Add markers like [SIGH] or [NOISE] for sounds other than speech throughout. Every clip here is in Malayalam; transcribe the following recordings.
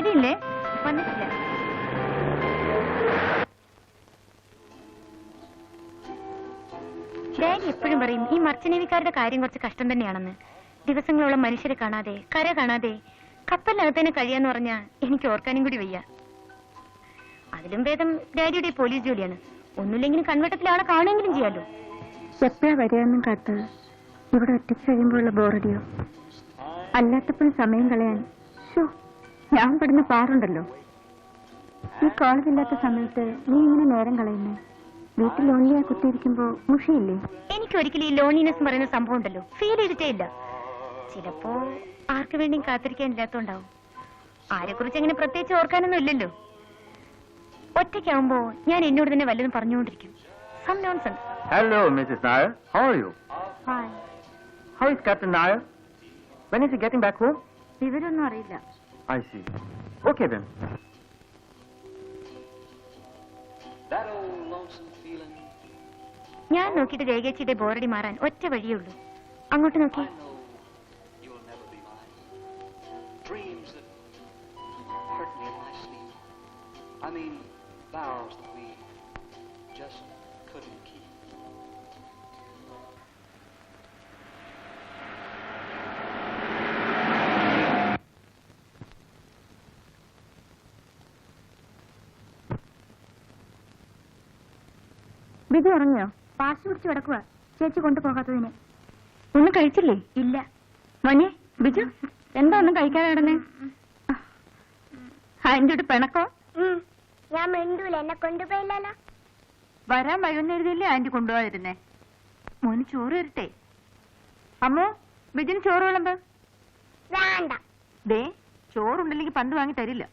ഡാഡി ഇല്ലേ വന്നിട്ടില്ല. ഡാഡി എപ്പോഴും പറയും ഈ മർച്ചനേവിക്കാരുടെ കാര്യം കുറച്ച് കഷ്ടം തന്നെയാണെന്ന്. ദിവസങ്ങളോളം മനുഷ്യരെ കാണാതെ കര കാണാതെ കപ്പലിനകത്തേനെ കഴിയാന്ന് പറഞ്ഞാ എനിക്ക് ഓർക്കാനും കൂടി വയ്യ. അതിലും ഭേദം ഡാഡിയുടെ പോലീസ് ജോലിയാണ്. ഒന്നുമില്ലെങ്കിലും കൺവട്ടത്തിൽ ആളെ കാണുമെങ്കിലും ചെയ്യാലോ. എപ്പോഴാ വരികയെന്നും കാത്ത് ഇവിടെ ഒറ്റയ്ക്ക് കഴിയുമ്പോഴുള്ള ബോറടിയോ അല്ലാത്തപ്പോഴും സമയം കളയാൻ. ശോ, ഞാൻ പെടുന്ന പാറുണ്ടല്ലോ. ഈ കോളേജില്ലാത്ത സമയത്ത് നീ ഇങ്ങനെ നേരം കളയുന്നേ? വീട്ടിൽ ലോണിയായി കുത്തിയിരിക്കുമ്പോ മുഷിയില്ലേ? എനിക്ക് ഒരിക്കലും ഈ ലോണിനെസ് പറയുന്ന സംഭവം ഉണ്ടല്ലോ. ഫീൽ ചെയ്തിട്ടേ ഇല്ല ചിലപ്പോ ആർക്ക് വേണ്ടിയും കാത്തിരിക്കാനില്ലാത്തോണ്ടാവും. ആരെ കുറിച്ച് അങ്ങനെ പ്രത്യേകിച്ച് ഓർക്കാനൊന്നും ഇല്ലല്ലോ. ഒറ്റയ്ക്കാവുമ്പോ ഞാൻ എന്നോട് തന്നെ വല്ലതും പറഞ്ഞുകൊണ്ടിരിക്കും. Some nonsense hello Mrs Nair how are you hi How is Nair? When is getting back home? വിവരമൊന്നും അറിയില്ല. I see. Okay then. That old lonesome feeling. ഞാൻ നോക്കിയിട്ട് രേഖച്ചിയുടെ ബോറടി മാറാൻ ഒറ്റ വഴിയേ ഉള്ളൂ അങ്ങോട്ട് നോക്കി I know you'll ബിജു ഇറങ്ങിയോ പാസ് പിടിച്ച് കിടക്കുക ചേച്ചി കൊണ്ടുപോകാത്തതിന്. ഒന്നും കഴിച്ചില്ലേ? ഇല്ല. മണി ബിജു എന്താ ഒന്നും കഴിക്കാതെ കിടന്നേ അതിന്റെ ഒരു പിണക്കോ? ഞാൻ മിണ്ടൂല. എന്നെ കൊണ്ടുപോയില്ലല്ലോ. വരാൻ വഴുന്നെഴുതില്ലേ ആന്റി കൊണ്ടുപോകാതിരുന്നേ? മോന് ചോറ് വരട്ടെ അമ്മോ ബിജുന് ചോറ് വിളമ്പ് വേണ്ട. ദേ ചോറുണ്ടല്ലെങ്കിൽ പന്ത് വാങ്ങി തരില്ല.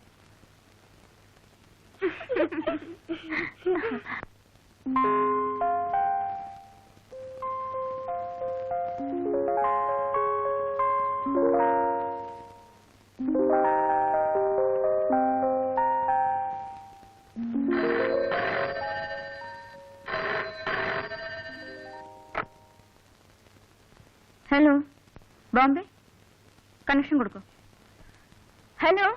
ഹലോ [LAUGHS] ബോംബെ കണക്ഷൻ കൊടുക്കൂ ഹലോ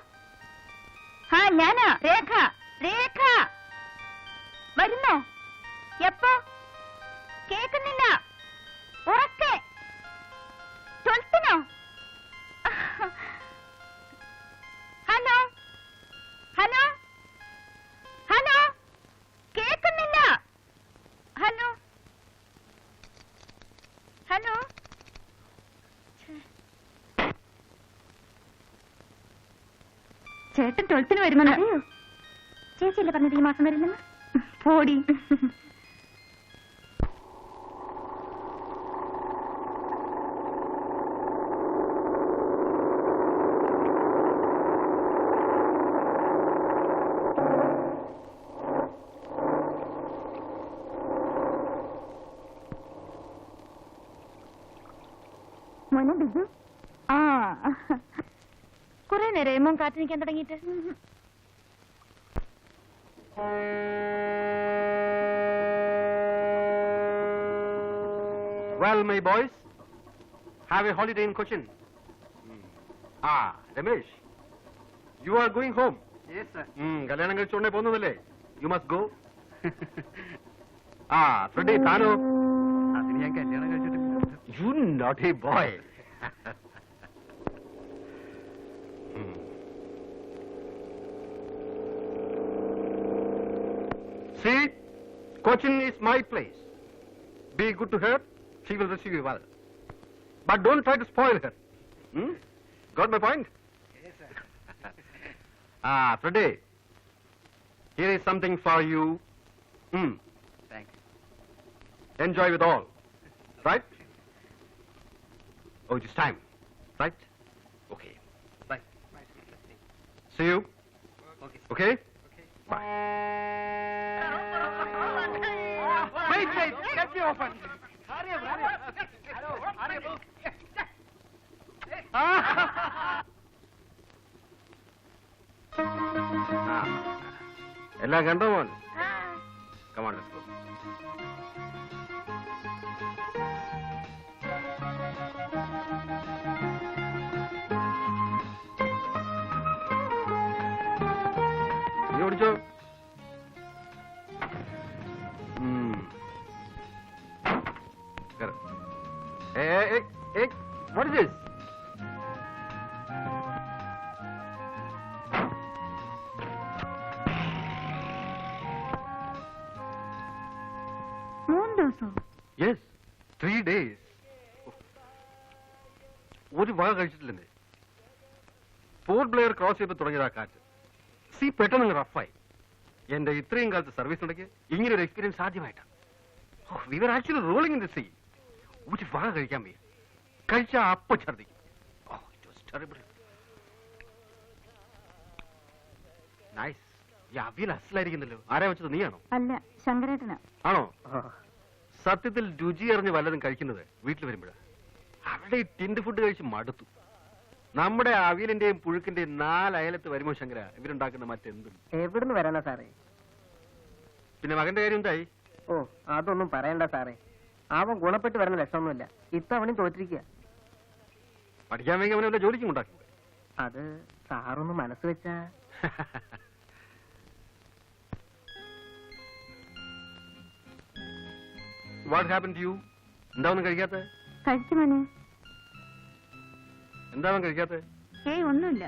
ചേട്ടൻ ട്വൽത്തിന് വരുമെന്ന്. ചേച്ചിയല്ലേ പറഞ്ഞത് ഈ മാസം വരില്ലെന്ന്? പോടി. മോനെ ബിജു. ആ. കുറെ നേരം മോൻ കാത്തു നിൽക്കാൻ തുടങ്ങിയിട്ട്. Well, my boys, have a holiday in Cochin. Ah, Ramesh, you are going home. Yes, sir. Hmm, കല്യാണം കഴിച്ചോണ്ടേ പോകുന്നതല്ലേ? യു മസ്റ്റ് ഗോ ആ ഫ്രെഡി താനോ അതിന് ഞാൻ കല്യാണം കഴിച്ചിട്ടില്ല. You not a boy See, Cochin is my place. Be good to her, she will receive you well. But don't try to spoil her. Hmm? Got my point? Yes, sir. [LAUGHS] Ah, Freddy, here is something for you. Hmm. Thank you. Enjoy with all. Right? Oh, it is time. Right? Okay. Bye. See you. Okay. Okay? Okay. Bye. Let me open. Hurry up, hurry up. Hello, hurry up. Ah. എല്ലാം കണ്ടോ മോൻ മൂന്ന് ദിവസവും യെസ് ത്രീ ഡേയ്സ് ഒരു വക കഴിച്ചിട്ടില്ലേ ഫോർട്ട് ബ്ലെയർ ക്രോസ് ചെയ്ത് തുടങ്ങിയതാ കാറ്റ്. സി പെട്ടെന്ന് റഫായി എന്റെ ഇത്രയും കാലത്ത് സർവീസ് ഉണ്ടെങ്കിൽ ഇങ്ങനെ ഒരു എക്സ്പീരിയൻസ് ആദ്യമായിട്ടാണ് we were actually rolling in the sea ഒരു വക കഴിക്കാൻ വയ്യ. കഴിച്ച അപ്പ ഛർദിക്കും. Nice. ഈ അവിയൽ അസലായിരിക്കുന്നല്ലോ. ആരാ വെച്ചത്? നീയാണോ? അല്ല ശങ്കരേട്ടനാ. ആണോ? സത്യത്തിൽ രുചി അറിഞ്ഞ് വല്ലതും കഴിക്കുന്നത് വീട്ടിൽ വരുമ്പോഴാണ് അവിടെ ഈ ടിൻഡ് ഫുഡ് കഴിച്ച് മടുത്തു. നമ്മുടെ അവിയലിന്റെയും പുഴുക്കിന്റെയും നാലയലത്ത് വരുമോ ശങ്കര? ഇവരുണ്ടാക്കുന്ന മറ്റെന്തും. എവിടുന്ന് വരാനാ സാറേ? പിന്നെ മകന്റെ കാര്യം എന്തായി? ഓ അതൊന്നും പറയണ്ട സാറേ. അവൻ ഗുണപ്പെട്ട് വരുന്ന ലക്ഷണമൊന്നുമില്ല ഇത്തവണയും തോറ്റിരിക്കുക പഠിക്കാൻ വേണ്ടി അവനെ വല്ല ജോലിക്കും ഉണ്ടാക്കി അത് സാറൊന്ന് മനസ്സ് വെച്ചാ. [LAUGHS] വാട്ട് ഹാപ്പൻ ടു യു എന്താ ഒന്നും കഴിക്കാത്ത? കഴിച്ചു മോനെ. എന്താ കഴിക്കാത്ത? ഏയ് ഒന്നുമില്ല.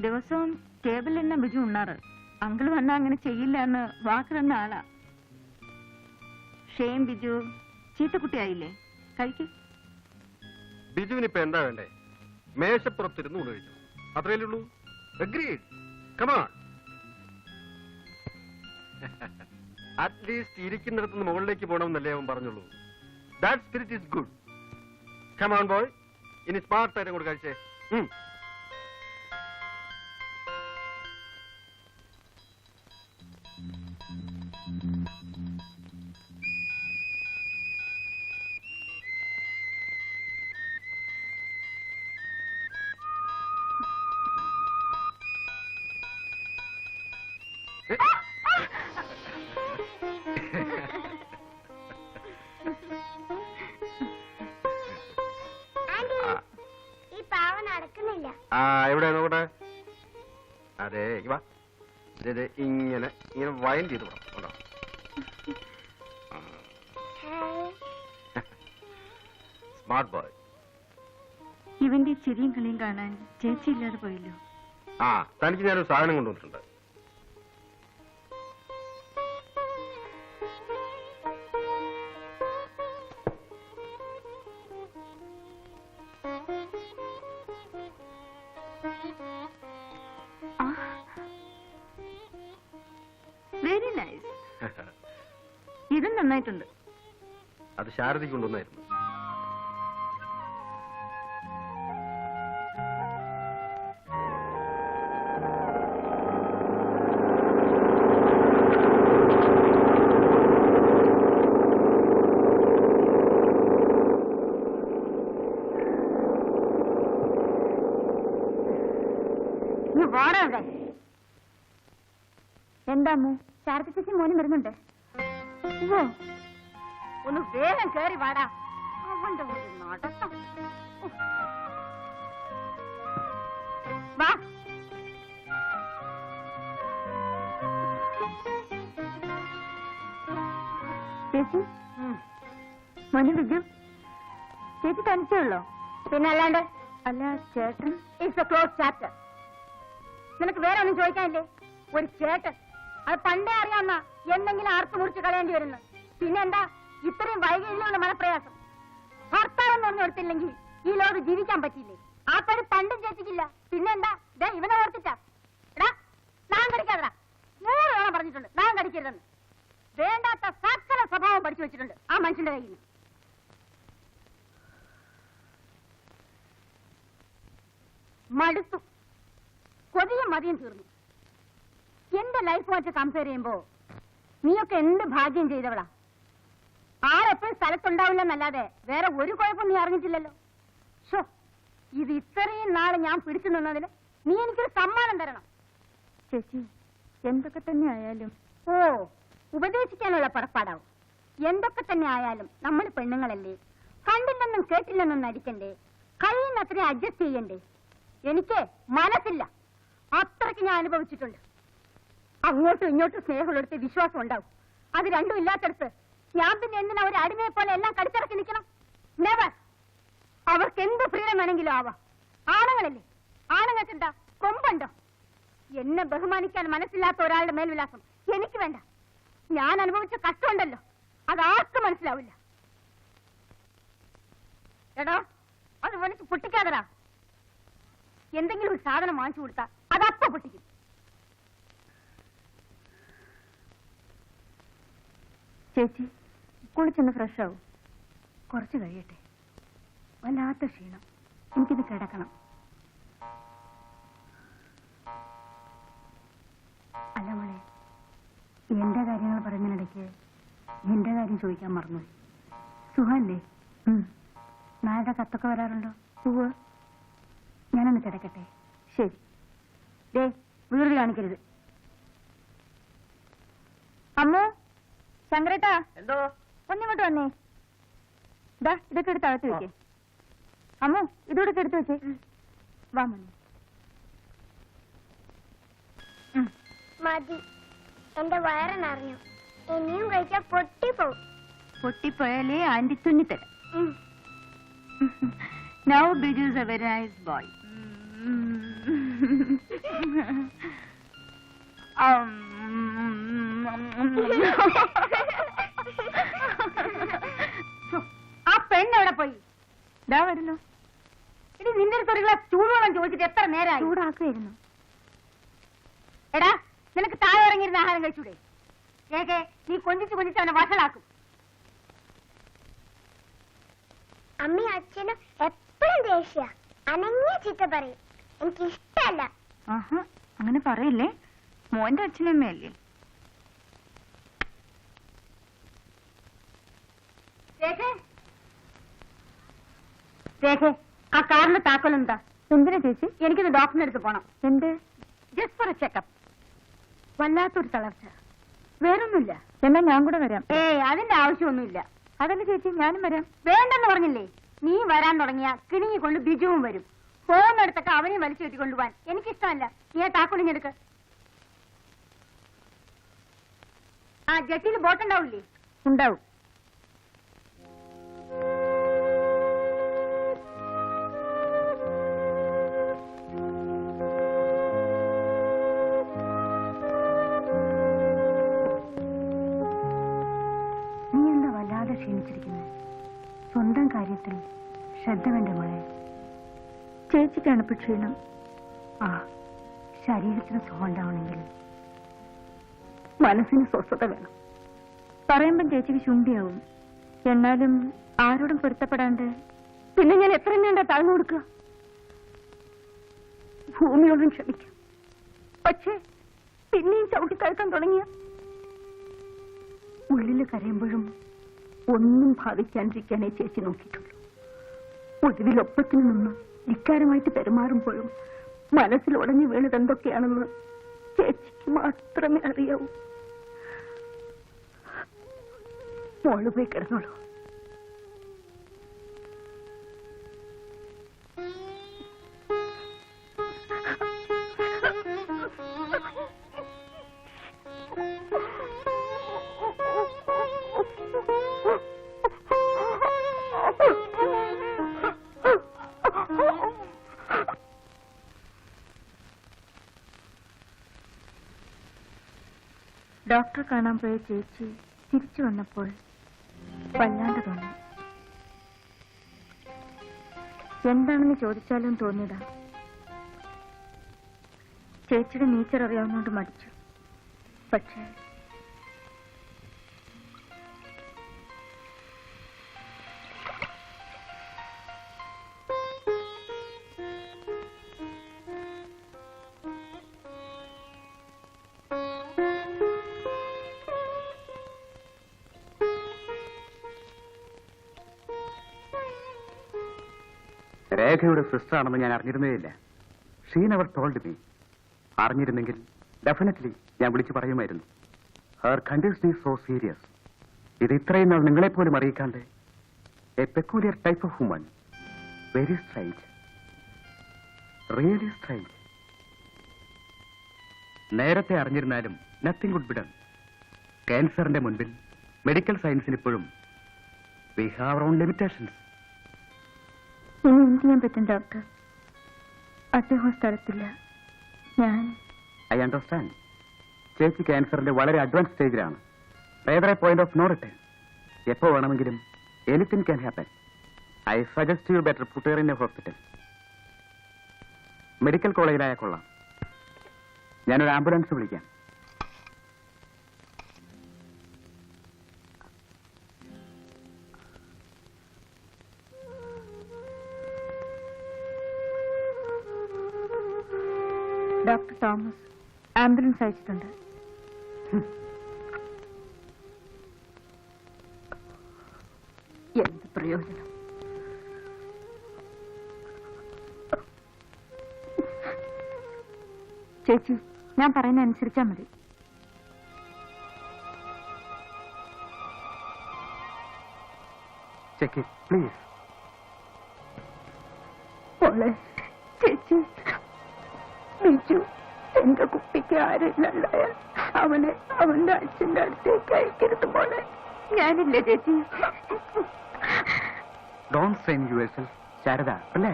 ദിവസവും ടേബിളിൽ തന്നെ ബിജു ഉണ്ണാറ്. അങ്കിൾ വന്നാ അങ്ങനെ ചെയ്യില്ല എന്ന് വാക്ക് തന്ന ആളാ. ഷെയിം ബിജു ചീത്തക്കുട്ടിയായില്ലേ? കഴിക്കും. ബിജുവിന് ഇപ്പൊ എന്താ വേണ്ടേ? മേശപ്പുറത്തിരുന്ന് ഊണ് കഴിക്കണം അത്രയല്ലേ ഉള്ളൂ? അഗ്രീഡ് കമാൺ [LAUGHS] അറ്റ്ലീസ്റ്റ് ഇരിക്കുന്നിടത്ത് നിന്ന് മുകളിലേക്ക് പോകണമെന്നല്ലേ അവൻ പറഞ്ഞുള്ളൂ. That spirit is good come on boy ഇനി സ്മാർട്ട് ആയിട്ട് കൂടെ കഴിച്ചേ. ഉം. ആ എവിടെ നോക്കട്ടെ? അതെ വാ. ദേ, ദേ, ഇങ്ങനെ ഇങ്ങനെ വൈൻഡ് ചെയ്ത് പോണം കേട്ടോ. ഹായ്. സ്മാർട്ട് ബോയ് ഇവന്റെ ചിരിയും കളിയും കാണാൻ ചേച്ചി ഇല്ലാതെ പോയല്ലോ. ആ തനിക്ക് ഞാനൊരു സാധനം കൊണ്ടുവന്നിട്ടുണ്ട്. വെരി നൈസ് ഇതും നന്നായിട്ടുണ്ട്. അത് ശാരദയ്ക്ക് കൊണ്ടുവന്നായിരുന്നു. എന്താ അമ്മു? ശാരദ ചേച്ചി മോനും വരുന്നുണ്ട്. ഒന്ന് വേഗം കയറി വാടാ. അവന്റെ ഒരു നടത്തം. വാ ചേച്ചി മോനെ വിജു ചേച്ചി തനിച്ചേ ഉള്ളോ? പിന്നെ അല്ലാണ്ട്? അല്ല ചേട്ടൻ. ഇറ്റ്സ് എ ക്ലോസ് ചാപ്റ്റർ നിനക്ക് വേറെ ഒന്നും ചോദിക്കാനില്ലേ? ഒരു ചേട്ടൻ. അത് പണ്ടേ അറിയാവുന്ന എന്തെങ്കിലും ആർത്ത് മുറിച്ച് കളയേണ്ടി വരുന്നു. പിന്നെന്താ? ഇത്രയും വൈകല്യമുള്ള മനപ്രയാസം. ഭർത്താവ് എന്ന് പറഞ്ഞു കൊടുത്തില്ലെങ്കിൽ ഈ ലോകം ജീവിക്കാൻ പറ്റിയില്ലേ? ആ പേര് പണ്ടും ചേച്ചിക്കില്ല. പിന്നെന്താ? ദേ ഇവനെ ഓർത്തിട്ടാ. എടാ നൂറ് തവണ പറഞ്ഞിട്ടുണ്ട് നാം കടിക്കരുതെന്ന്. വേണ്ടാത്ത സകല സ്വഭാവം പഠിച്ചു വെച്ചിട്ടുണ്ട് ആ മനുഷ്യന്റെ കയ്യിൽ മടുത്തു. കൊതിയും മതിയും തീർന്നു. എന്റെ ലൈഫ് വെച്ച് കമ്പയർ ചെയ്യുമ്പോ നീയൊക്കെ എന്ത് ഭാഗ്യം ചെയ്തവളാ? ആരെപ്പോഴും സ്ഥലത്തുണ്ടാവില്ലെന്നല്ലാതെ വേറെ ഒരു കുഴപ്പം നീ അറിഞ്ഞിട്ടില്ലല്ലോ. ഷോ ഇത് ഇത്രയും നാളെ ഞാൻ പിടിച്ചു നിന്നതിന് നീ എനിക്കൊരു സമ്മാനം തരണം. ചേച്ചി എന്തൊക്കെ തന്നെ ആയാലും. ഓ ഉപദേശിക്കാനുള്ള പുറപ്പാടാവും. എന്തൊക്കെ തന്നെ ആയാലും നമ്മൾ പെണ്ണുങ്ങളല്ലേ. കണ്ടില്ലെന്നും കേട്ടില്ലെന്നും നടിക്കണ്ടേ. കഴിയുന്നത്രയും അഡ്ജസ്റ്റ് ചെയ്യണ്ടേ. എനിക്ക് മനസ്സില്ല. അത്രയ്ക്ക് ഞാൻ അനുഭവിച്ചിട്ടുണ്ട്. അങ്ങോട്ടും ഇങ്ങോട്ടും സ്നേഹമുള്ളടുത്ത് വിശ്വാസം ഉണ്ടാവും അത് രണ്ടും ഇല്ലാത്തടത്ത് ഞാൻ പിന്നെ എന്തിനാ ഒരു അടിമയെ പോലെ എല്ലാം കടിച്ചിറക്കി നിൽക്കണം? നെവർ അവർക്ക് എന്ത് ഫ്രീഡം വേണമെങ്കിലും ആവാം. ആണുങ്ങളല്ലേ? ആണുങ്ങൾക്ക് എന്താ കൊമ്പുണ്ടോ? എന്നെ ബഹുമാനിക്കാൻ മനസ്സില്ലാത്ത ഒരാളുടെ മേൽവിലാസം എനിക്ക് വേണ്ട. ഞാൻ അനുഭവിച്ച കഷ്ടമുണ്ടല്ലോ. അത് ആർക്കും മനസ്സിലാവില്ല. എടോ അത് വലിച്ച് പൊട്ടിക്കാതടാ. എന്തെങ്കിലും ഒരു സാധനം വാങ്ങിച്ചു കൊടുത്താ അതപ്പ പൊട്ടിക്കും. ചേച്ചി കുളിച്ചൊന്ന് ഫ്രഷ് ആവും. കുറച്ച് കഴിയട്ടെ. വല്ലാത്ത ക്ഷീണം. എനിക്കിത് കിടക്കണം. അല്ല മോളെ എന്റെ കാര്യങ്ങൾ പറഞ്ഞതിനിടയ്ക്ക് എന്റെ കാര്യം ചോദിക്കാൻ മറന്നു സുഖല്ലേ നാളെ കത്തൊക്കെ വരാറുണ്ടോ? സുഖ ഞാനൊന്ന് കിടക്കട്ടെ. ശരി. ദേ വീട് കാണിക്കരുത്. അമ്മു? ശങ്കരേട്ടാ എന്തോ? ഒന്നിങ്ങോട്ട് വന്നേ. ദാ ഇതൊക്കെ എടുത്ത് അകത്ത് വെക്കേ. അമ്മു ഇതോടൊക്കെ എടുത്ത് വെച്ചേ വാ മണി. മതി. എന്റെ വയറ് നിറഞ്ഞു. ഇനിയും കഴിച്ചാ പൊട്ടിപ്പോവും. പൊട്ടിപ്പോയാലേ aunty തുന്നിത്തരാം. Now Biju is a very nice boy ആ പെണ്ണ് എവിടെ പോയി? ഇതാ വരുന്നു. ഇനി നിന്റെ അടുത്ത് ഒരു ഗ്ലാസ് ചൂടുവെള്ളം ചോദിച്ചിട്ട് എത്ര നേരമായി ചൂടാക്കുമായിരുന്നു എടാ നിനക്ക് താഴെ ഇറങ്ങിയിരുന്ന ആഹാരം കഴിച്ചൂടെ? കേക്കെ നീ കൊഞ്ചിച്ച് കൊഞ്ചിച്ച് അവനെ വഷളാക്കും. അമ്മയും അച്ഛനും എപ്പോഴും ദേഷ്യ. അനങ്ങിയ ചീത്ത പറയും. എനിക്ക് ഇഷ്ടല്ല ആഹാ അങ്ങനെ പറയില്ലേ? മോന്റെ അച്ഛനമ്മയല്ലേ? രേഖേ? ആ കാറിന്റെ താക്കോൽ എന്താ? എന്തിനാ ചേച്ചി എനിക്കിത് ഡോക്ടറിന്റെ അടുത്ത് പോണം. എന്ത്? ജസ്റ്റ് ഫോർ എ ചെക്കപ്പ് വല്ലാത്തൊരു തളർച്ച. വേറൊന്നുമില്ല. എന്നാ ഞാൻ കൂടെ വരാം. ഏയ് അതിന്റെ ആവശ്യമൊന്നുമില്ല. അതല്ല ചേച്ചി ഞാനും വരാം. വേണ്ടെന്ന് പറഞ്ഞില്ലേ? നീ വരാൻ തുടങ്ങിയ കിണിങ്ങി കൊണ്ട് ബിജുവും വരും. പോകുന്നിടത്തൊക്കെ അവനെ വലിച്ചു കെട്ടി കൊണ്ടുപോവാൻ എനിക്കിഷ്ടമല്ല. നീ ആ താക്കോലിഞ്ഞെടുക്ക് ആ ജട്ടിയിൽ ബോട്ടുണ്ടാവില്ലേ? ഉണ്ടാവും. ശ്രദ്ധ മോളെ. ചേച്ചിക്കാണ് ഇപ്പൊ ക്ഷീണം ആ ശരീരത്തിന് സുഖം ഉണ്ടാവണമെങ്കിൽ മനസ്സിന് സ്വസ്ഥത വേണം. പറയുമ്പം ചേച്ചിക്ക് ചുണ്ടിയാവും എന്നാലും ആരോടും പൊരുത്തപ്പെടാണ്ട് പിന്നെ ഞാൻ എത്ര വേണ്ട താഴ്ന്നു കൊടുക്കുക. ഭൂമിയോടും ക്ഷമിക്കാം പക്ഷേ പിന്നെയും ചവിട്ടി താഴ്ത്താൻ തുടങ്ങിയ. ഉള്ളിൽ കരയുമ്പോഴും ഒന്നും ഭാവിക്കാണ്ടിരിക്കാനേ ചേച്ചി നോക്കിയിട്ടുള്ളൂ. ഒടുവിലൊപ്പത്തിന് നിന്ന് ധിക്കാരമായിട്ട് പെരുമാറുമ്പോഴും മനസ്സിൽ ഉടഞ്ഞു വീണത് എന്തൊക്കെയാണെന്ന് ചേച്ചിക്ക് മാത്രമേ അറിയാവൂ മോൾ പോയി കിടന്നോളൂ. ഡോക്ടറെ കാണാൻ പോയ ചേച്ചി തിരിച്ചു വന്നപ്പോൾ വല്ലാണ്ട് തോന്നി. എന്താണെന്ന് ചോദിച്ചാലും തോന്നിയതാ. ചേച്ചിയുടെ നേച്ചർ അറിയാവുന്നോണ്ട് മടിച്ചു. പക്ഷേ രേഖയുടെ സിസ്റ്റർ ആണെന്ന് ഞാൻ അറിഞ്ഞിരുന്നേയില്ല. ഷീ നെവർ ടോൾഡ് മീ അറിഞ്ഞിരുന്നെങ്കിൽ ഡെഫിനറ്റ്ലി ഞാൻ വിളിച്ചു പറയുമായിരുന്നു. Her condition is so serious ഇത് ഇത്രയും നാൾ നിങ്ങളെപ്പോലും അറിയിക്കാണ്ട് a peculiar type of human very straight really straight നേരത്തെ അറിഞ്ഞിരുന്നാലും നത്തിങ് ഗുഡ് ബിഡൺ ക്യാൻസറിന്റെ മുൻപിൽ മെഡിക്കൽ സയൻസിന് ഇപ്പോഴും വി ഹാവ് ഓൺ ലിമിറ്റേഷൻസ് ഇനി എന്ത് ചെയ്യാൻ പറ്റും ഡോക്ടർ. അദ്ദേഹം സ്ഥലത്തില്ല. ഞാൻ. I understand. ചേച്ചി ക്യാൻസറിന്റെ വളരെ അഡ്വാൻസ് സ്റ്റേജിലാണ്. വേറെ പോയിന്റ് ഓഫ് നോ റിട്ടേൺ എപ്പോ വേണമെങ്കിലും anything can happen I suggest you better put her in a hospital medical കോളേജിലായ കൊള്ളാം. ഞാനൊരു ആംബുലൻസ് വിളിക്കാം. തോമസ് ആംബുലൻസ് അയച്ചിട്ടുണ്ട്. എന്ത് പ്രയോജനം? ചേച്ചി ഞാൻ പറയുന്ന അനുസരിച്ചാ മതി. ചെക്ക് പ്ലീസ് ചേച്ചി ബിജു. എന്റെ കുട്ടിക്ക് ആരെന്നുണ്ടായാൽ അവനെ അവന്റെ അച്ഛന്റെ അടുത്തേക്ക് അയക്കരുത് പോലെ ഞാനില്ല ചേച്ചി. സ്ട്രെയിൻ ശാരദ അല്ലേ?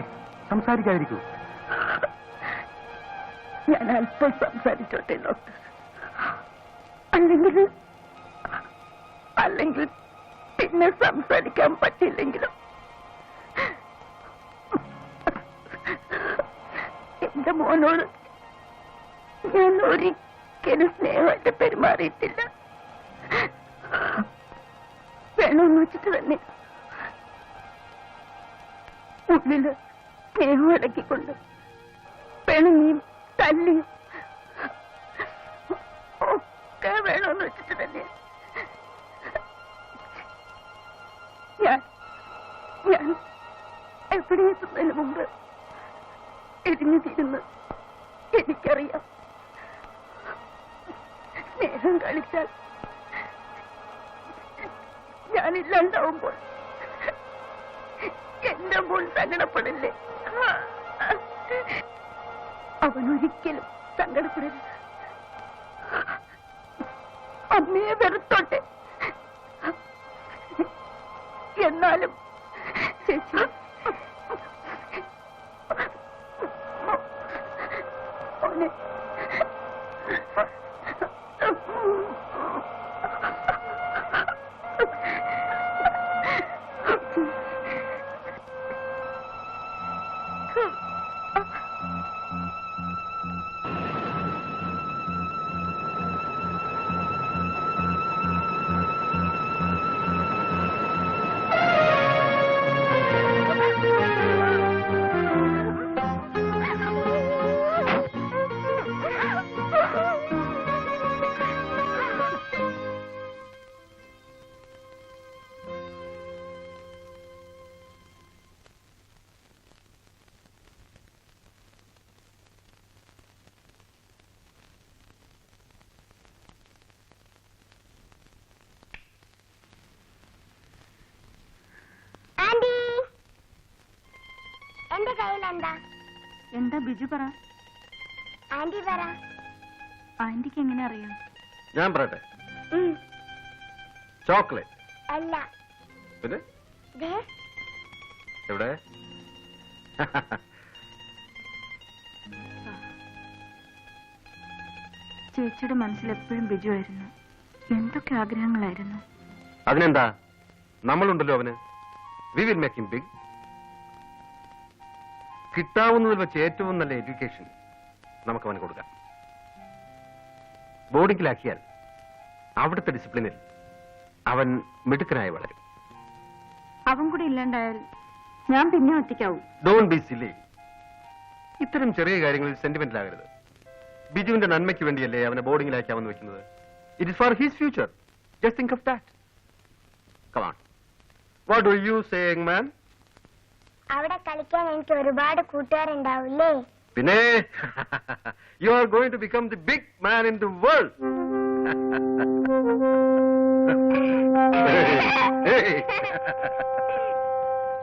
സംസാരിക്കാതിരിക്കൂ. ഞാൻ അല്പം സംസാരിച്ചോട്ടെ ഡോക്ടർ. അല്ലെങ്കിൽ അല്ലെങ്കിൽ പിന്നെ സംസാരിക്കാൻ പറ്റില്ലെങ്കിലും. എന്റെ മോനോട് ഞാൻ ഒരിക്കലും സ്നേഹമായിട്ട് പെരുമാറിയിട്ടില്ല. വേണമെന്ന് വെച്ചിട്ട് തന്നെ ഉള്ളിൽ സ്നേഹം ഇളക്കിക്കൊണ്ട് പിണങ്ങിയും തല്ലിയും ഒക്കെ വേണമെന്ന് വെച്ചിട്ട് തന്നെ ഞാൻ ഞാൻ എവിടെ എത്തുന്നതിന് മുമ്പ് എരിഞ്ഞു തീരുന്നു എനിക്കറിയാം. സ്നേഹം കളിച്ചാൽ ഞാനില്ലാണ്ടാവുമ്പോൾ എന്റെ മോൾ സങ്കടപ്പെടില്ലേ? അവൻ ഒരിക്കലും സങ്കടപ്പെടില്ല അമ്മയെ വെറുത്തോട്ടെ. എന്നാലും ചേച്ചി കയ്യിൽ എന്താ എന്താ ബിജു പറ? ആന്റി പറ. ആന്റിക്ക് എങ്ങനെ അറിയാം? ഞാൻ പറയട്ടെ? ഉം, ചോക്ലേറ്റ്. അല്ല. പിന്നെ? ദേ. എവിടെ? ചേച്ചിയുടെ മനസ്സിൽ എപ്പോഴും ബിജു ആയിരുന്നു. എന്തൊക്കെ ആഗ്രഹങ്ങളായിരുന്നു. അതിനെന്താ? നമ്മളുണ്ടല്ലോ അവന്. We will make him big കിട്ടാവുന്നതിൽ വെച്ച് ഏറ്റവും നല്ല എഡ്യൂക്കേഷൻ നമുക്ക് അവന് കൊടുക്കാം. ബോർഡിങ്ങിലാക്കിയാൽ അവിടുത്തെ ഡിസിപ്ലിനിൽ അവൻ മിടുക്കനായി വളരും. അവൻ കൂടി ഇല്ലാണ്ടായാൽ ഞാൻ പിന്നെ ഒറ്റയ്ക്കാവും. ഡോൺ ബി സിലി ഇത്തരം ചെറിയ കാര്യങ്ങളിൽ സെന്റിമെന്റൽ ആകരുത്. ബിജുവിന്റെ നന്മയ്ക്ക് വേണ്ടിയല്ലേ അവനെ ബോർഡിങ്ങിലാക്കാമെന്ന് വെക്കുന്നത്? It is for his future just think of that come on what do you saying man അവിടെ കളിക്കാൻ എനിക്ക് ഒരുപാട് കൂട്ടുകാരുണ്ടാവില്ലേ പിന്നെ you are going to become the big man in the world hey. [LAUGHS]